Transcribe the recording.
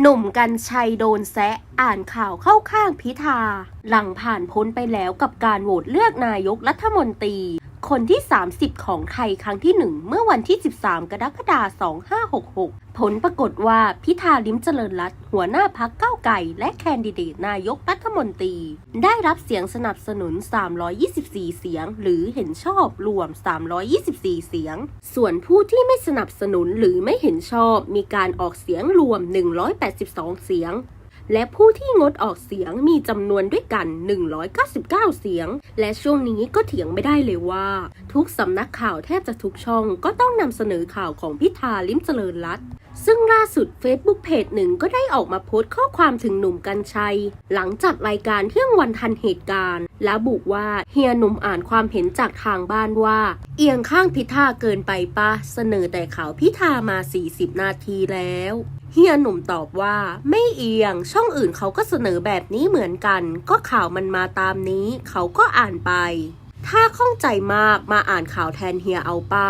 หนุ่มกัญชัยโดนแซะอ่านข่าวเข้าข้างพิธา หลังผ่านพ้นไปแล้วกับการโหวตเลือกนายกรัฐมนตรี คนที่ 30 ของไทยครั้งที่ 1 เมื่อวันที่ 13 กรกฎาคม 2566 ผลปรากฏว่าพิธาลิมเจริญรัตหัวหน้าพักเก้าวไก่ และแคนดิเดตนายกรัฐมนตรี ได้รับเสียงสนับสนุน 324 เสียง หรือเห็นชอบรวม 324 เสียง ส่วนผู้ที่ไม่สนับสนุนหรือไม่เห็นชอบมีการออกเสียงรวม 182 เสียง และผู้ที่งดออกเสียงมีจำนวนด้วยกัน 199 เสียง และช่วงนี้ก็เถียงไม่ได้เลยว่า ทุกสำนักข่าวแทบจะทุกช่องก็ต้องนำเสนอข่าวของพิธาลิมเจริญรัตน์ซึ่งล่าสุด Facebook เพจหนึ่งก็ได้ออกมาโพสต์ข้อความถึงหนุ่มกัญชัย หลังจัดรายการเที่ยงวันทันเหตุการณ์ และบุว่าเฮียหนุ่มอ่านความเห็นจากทางบ้านว่า เอียงข้างพิธาเกินไปปะเสนอแต่ข่าวพิธามา 40 นาทีแล้วเฮียหนุ่มตอบว่า ไม่เอียง ช่องอื่นเขาก็เสนอแบบนี้เหมือนกัน ก็ข่าวมันมาตามนี้ เขาก็อ่านไป ถ้าข้องใจมากมาอ่านข่าวแทนเฮียเอาปะ